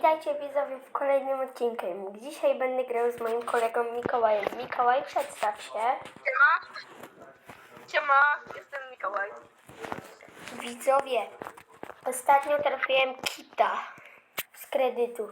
Witajcie widzowie w kolejnym odcinku. Dzisiaj będę grał z moim kolegą Mikołajem. Mikołaj, przedstaw się. Siema. Siema, jestem Mikołaj. Widzowie, ostatnio trafiłem kita z kredytów.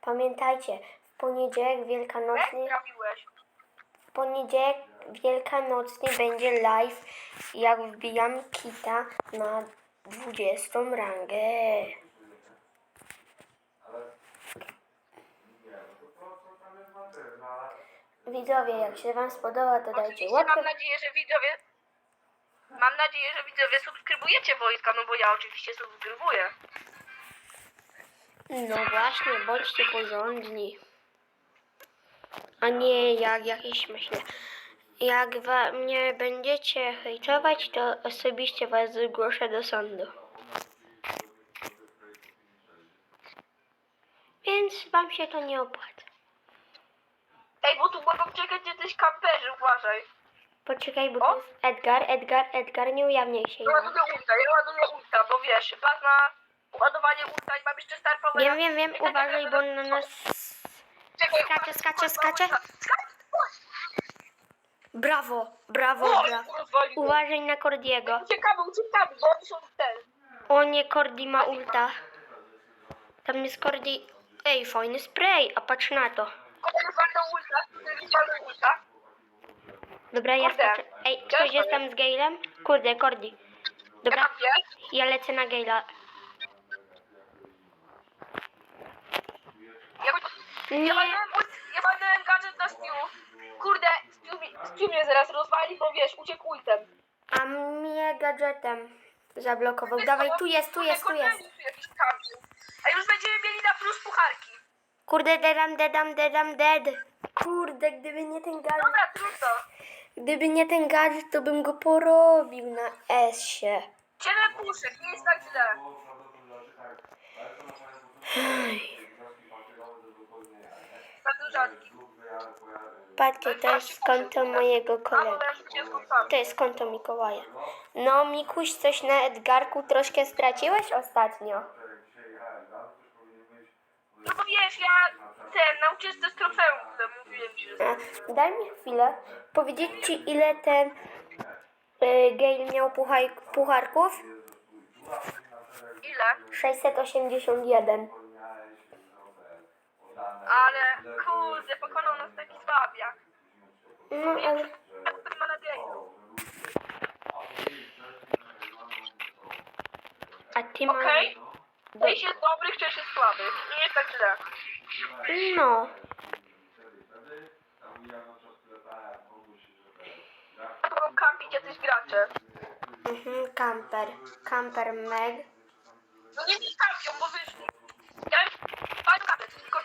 Pamiętajcie, w poniedziałek wielkanocny, trafiłeś? w poniedziałek wielkanocny będzie live, jak wbijam kita na 20 rangę. Widzowie, jak się wam spodoba, to dajcie Oczywiście łapkę mam nadzieję, że widzowie... Mam nadzieję, że widzowie subskrybujecie Wojtka, no bo ja oczywiście subskrybuję. No właśnie, bądźcie porządni. A nie jak jakieś myślę. Jak wa- mnie będziecie hejtować, to osobiście was zgłoszę do sądu. Więc wam się to nie opłaca. Ej, bo tu mogą czekać jacyś kamperzy, uważaj. Poczekaj, bo to jest Edgar, Edgar, Edgar, nie ujawniaj się. Ja ładuję ulta, ja ładuję ulta, bo wiesz, pas na ładowanie ulta i mam jeszcze star power. Wiem, wiem, wiem, uważaj, bo na nas Czekaj, skacze, uważaj, skacze, skacze. Brawo, brawo, O, brawo. rozwalił. Uważaj na Cordiego. Uciekamy, uciekamy, bo oni są ten. O nie, Cordi ma ulta. Tam jest Cordi. Ej, fajny spray, a patrz na to. Kogo walną ulta, walną ulta. Dobra, ja Kurde. skaczę. Ej, ktoś jest tam z Gailem? Kurde, Cordi. Ja Dobra, tam jest. ja lecę na Gaila. Ja, Nie, ja walnąłem ult, ja walnąłem gadżet na Stu. Kurde, mi- Stu mnie zaraz rozwali, bo wiesz, uciekł ultem. a mnie gadżetem zablokował. Dawaj, tu jest, tu jest, tu jest. Tu jakiś kampił. A już będziemy mieli na plus pucharki. Kurde, dedam, dedam, dedam, dead. Kurde, gdyby nie ten gadżet, Dobra, trudno. gdyby nie ten gadżet, to bym go porobił na S-ie. Siedem puszek, nie jest tak źle. Patrzcie, to jest konto mojego kolegi. To jest konto Mikołaja. No, Mikuś, coś na Edgarku troszkę straciłeś ostatnio. No bo wiesz, ja ten, na ucieczce z trofeum, które mówiłem ci, że... A, daj mi chwilę powiedzieć ci, ile ten y, Gail miał puchaj, pucharków? Ile? 681. Ale, kurde, pokonał nas taki słabiak. No, ale Ma nadzieję. a ty masz... Okej? Jest dobrych, część jest słabych. Nie jest tak źle. No, Mogą kampić jacyś gracze. mhm, kamper. Kamper Meg. No nie nie kampią, bo wyszli. Ja już... Gadżet, tylko...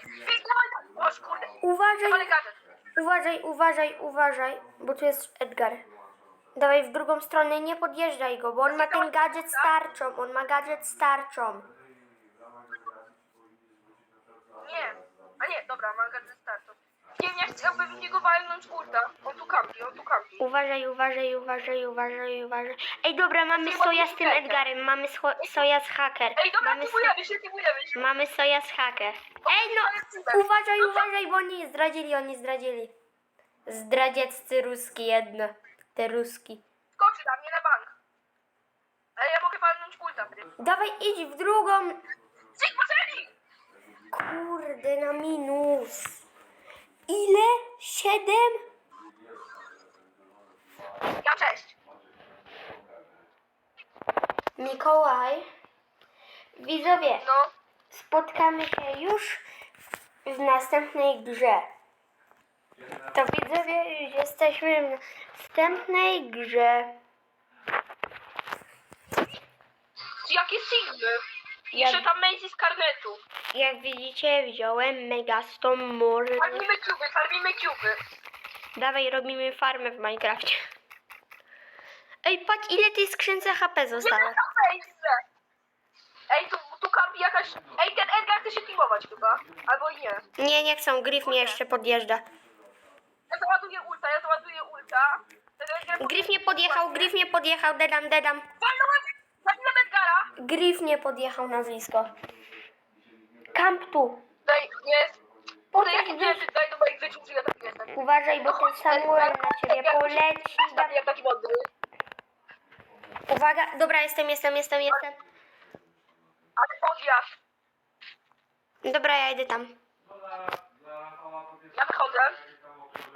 Kurde. Uważaj, gadżet. uważaj, uważaj, uważaj, bo tu jest Edgar. Dawaj w drugą stronę, nie podjeżdżaj go, bo on ma ten gadżet z tarczą, on ma gadżet z tarczą. Nie. A nie, dobra, mam gadżet startu. Nie, nie chciałbym w niego walnąć ulta. On tu kampi, on tu kampi. Uważaj, uważaj, uważaj, uważaj, uważaj. Ej, dobra, mamy soja z tym Edgarem, mamy scho- soja z hacker. Ej, dobra, Mamy, so- typujemy się, typujemy się. mamy soja z hacker. Ej, no, uważaj, uważaj, bo oni zdradzili, oni zdradzili. Zdradzieccy ruski jedno, te ruski. Skoczy na mnie na bank. Ale ja mogę walnąć ulta. Dawaj, idź w drugą. Sigma! Kurde, na minus. Ile? Siedem? Ja cześć. Mikołaj. Widzowie, No, spotkamy się już w następnej grze. To widzowie, już jesteśmy w następnej grze. jakie Sigmy? Ja- Jeszcze tam Macy z karnetu. Jak widzicie, wziąłem Megastom More. Farmimy kuby, farmimy kuby. Dawaj, robimy farmę w Minecrafcie. Ej, patrz, ile tej skrzynce HP Nie zostało. ma fejsce. Ej, tu, tu kampi jakaś... Ej, ten Edgar chce się teamować chyba. Albo i nie. Nie, nie chcą, Griff mnie jeszcze podjeżdża. Ja załaduję ulta, ja załaduję ulta. Ten Edgar... Griff nie podjechał, Griff nie podjechał, dedam, dedam. Griff nie podjechał na blisko. Kamp tu. Daj, jest. Po Kurde, co jak nie daj do moich wyczuć, że ja taki jestem. Uważaj, bo ten Samuel na ciebie poleci. Jak taki mądry. Uwaga, dobra, jestem, jestem, jestem, jestem. Ale odjazd. Dobra, ja idę tam. Ja wychodzę.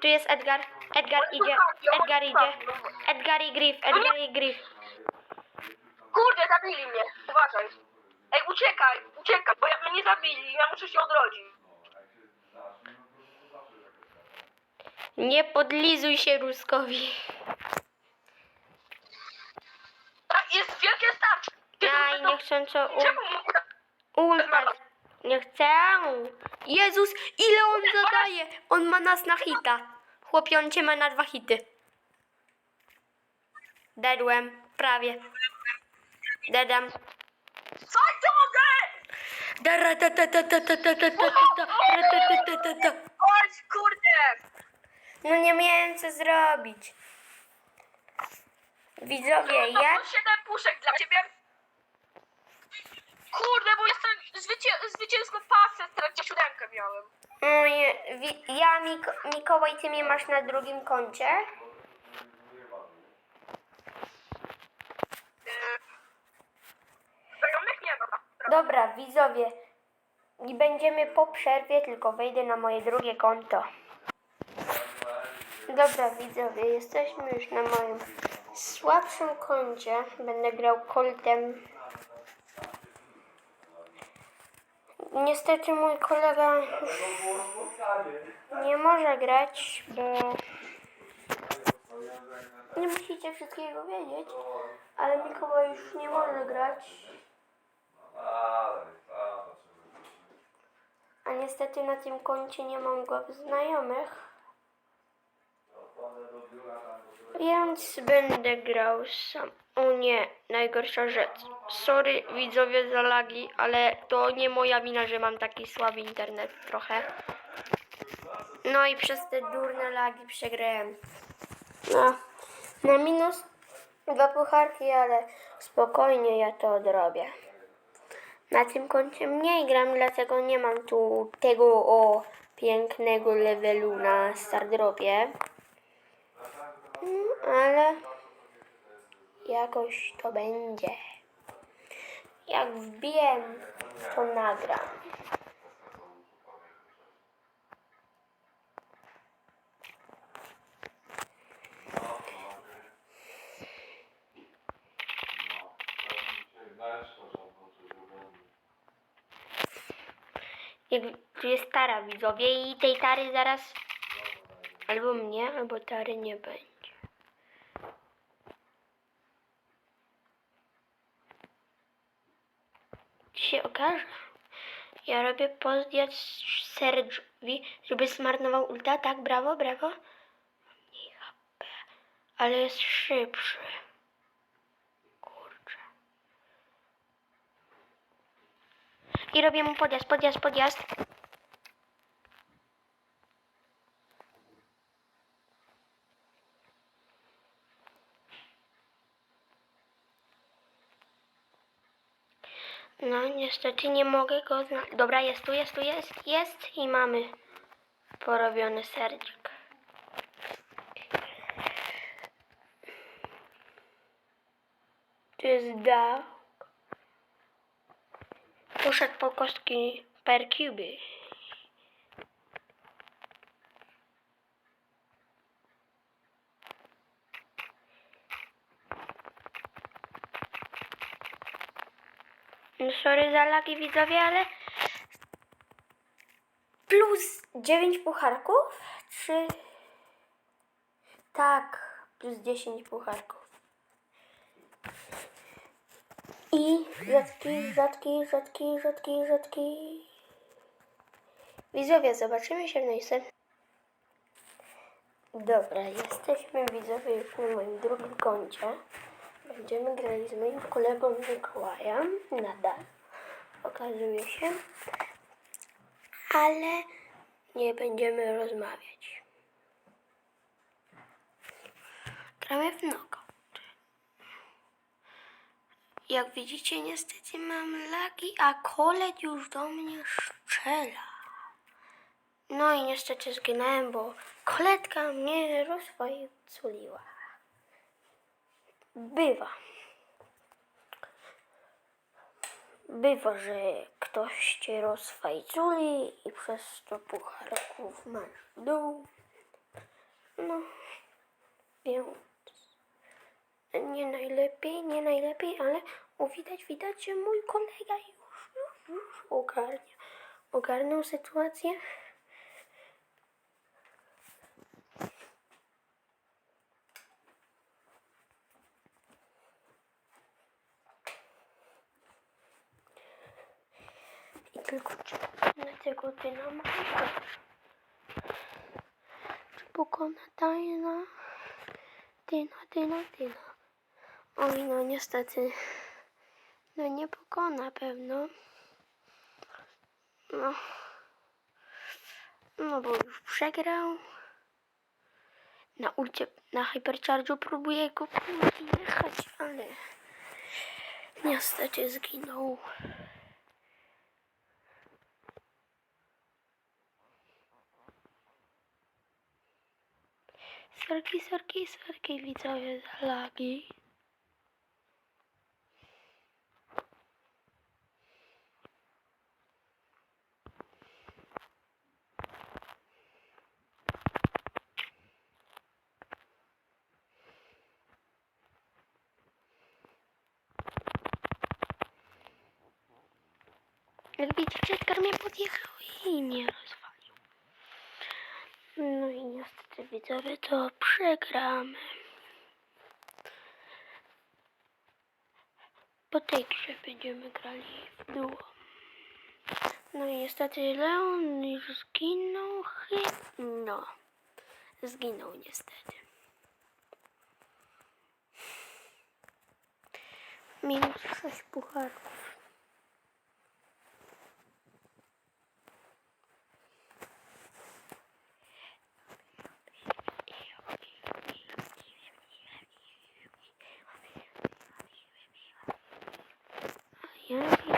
Tu jest Edgar. Edgar idzie. Edgar idzie. Edgar i Griff, Edgar i Griff. Kurde, zabili mnie. Uważaj. Ej, uciekaj, uciekaj, bo jak mnie nie zabili, ja muszę się odrodzić. Nie podlizuj się Ruskowi. A, jest wielkie starcie. Aj, niechcąco u... Czemu ulta. Nie chcę. Jezus, ile on zadaje? On ma nas na hita. Chłopie, on cię ma na dwa hity. Dedłem, prawie. Dedam. Co mogę? Chodź, kurde. No nie miałem co zrobić. Widzowie, jak... to siedem puszek dla ciebie. Kurde, bo jestem zwycię zwycięską pasę, stracię siódemkę miałem. Moje, wi- ja, Miko- Mikołaj, ty mnie masz na drugim koncie. Znajomych nie ma. Dobra, widzowie. I będziemy po przerwie, tylko wejdę na moje drugie konto. Dobra, widzowie, jesteśmy już na moim słabszym koncie. Będę grał Coltem. Niestety mój kolega nie może grać, bo nie musicie wszystkiego wiedzieć, ale Mikołaj już nie może grać. A niestety na tym koncie nie mam go znajomych. Więc będę grał sam. O nie, najgorsza rzecz. Sorry widzowie za lagi, ale to nie moja wina, że mam taki słaby internet trochę. No i przez te durne lagi przegrałem. No, na minus dwa pucharki, ale spokojnie ja to odrobię. Na tym koncie mniej gram, dlatego nie mam tu tego o pięknego levelu na Stardropie. Mm, Ale jakoś to będzie. Jak wbiję, to nagram. Jak tu jest tara widzowie i tej tary zaraz albo mnie, albo tary nie będzie. Się okaże. Ja robię podjazd Serge'owi, żeby zmarnował ulta. Tak, brawo, brawo. Ale jest szybszy. I robię mu podjazd, podjazd, podjazd. No niestety nie mogę go znaleźć. Dobra, jest tu, jest tu, jest, jest i mamy porobiony serdzik. Tu jest dał. Poszedł po kostki per cuby. No sorry za lagi widzowie, ale plus 9 pucharków? Czy tak, plus 10 pucharków. I rzadki, rzadki, rzadki, rzadki, rzadki. Widzowie, zobaczymy się w następnym. Dobra, jesteśmy widzowie już na moim drugim koncie. Będziemy grali z moim kolegą Mikołajem nadal. Okazuje się. Ale nie będziemy rozmawiać. Gramy w knockout. Jak widzicie, niestety mam lagi, a kolet już do mnie strzela. No i niestety zginąłem, bo koletka mnie rozfajculiła. Bywa. Bywa, że ktoś cię rozfajculi i przez to pucharków masz w dół. No, więc nie najlepiej, nie najlepiej, ale o, widać, widać, że mój kolega już, już, już ogarnia. Ogarnął sytuację. I tylko pokona tego dynamika? Czy pokona tajna? Dyna, dyna, dyna. Oj, no niestety. No nie pokona pewno. No. No bo już przegrał. Na ulcie, na hypercharge'u próbuję go jechać, ale niestety zginął. Sorki, sorki, sorki, widzowie lagi. Edgar mnie podjechał i mnie rozwalił. No i niestety widzowie to przegramy. Po tej grze będziemy grali w duo. No i niestety Leon już zginął. No. Zginął niestety. Minus 6 pucharków.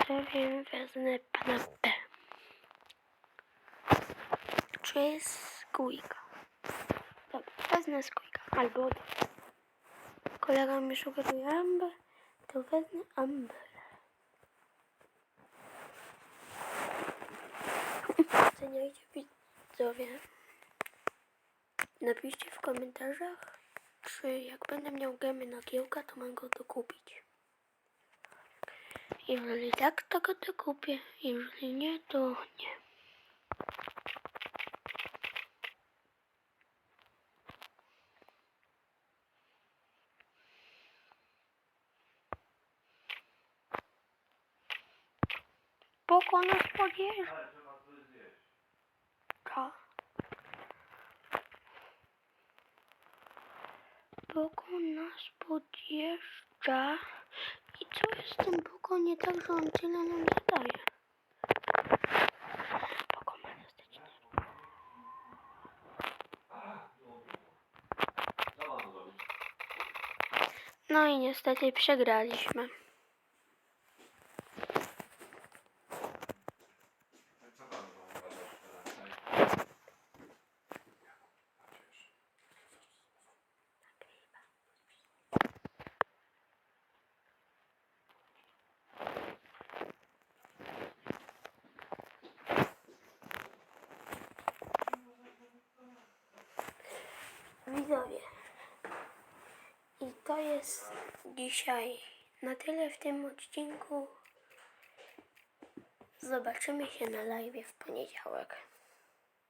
Widzowie wezmę pana P. Czy jest skójka? Dobra, wezmę skójka. Albo kolega mi sugeruje Amber, to wezmę Amber. Oceniajcie widzowie. Napiszcie w komentarzach, czy jak będę miał gemy na kiełka, to mam go dokupić. Jeżeli tak, to go to kupię. Jeżeli nie, to nie. Pokonasz podjeżdża. Pokonasz podjeżdża. Tym Boko nie tak, że on tyle nam zadaje? No i niestety przegraliśmy. Widzowie. I to jest dzisiaj na tyle w tym odcinku. Zobaczymy się na live w poniedziałek.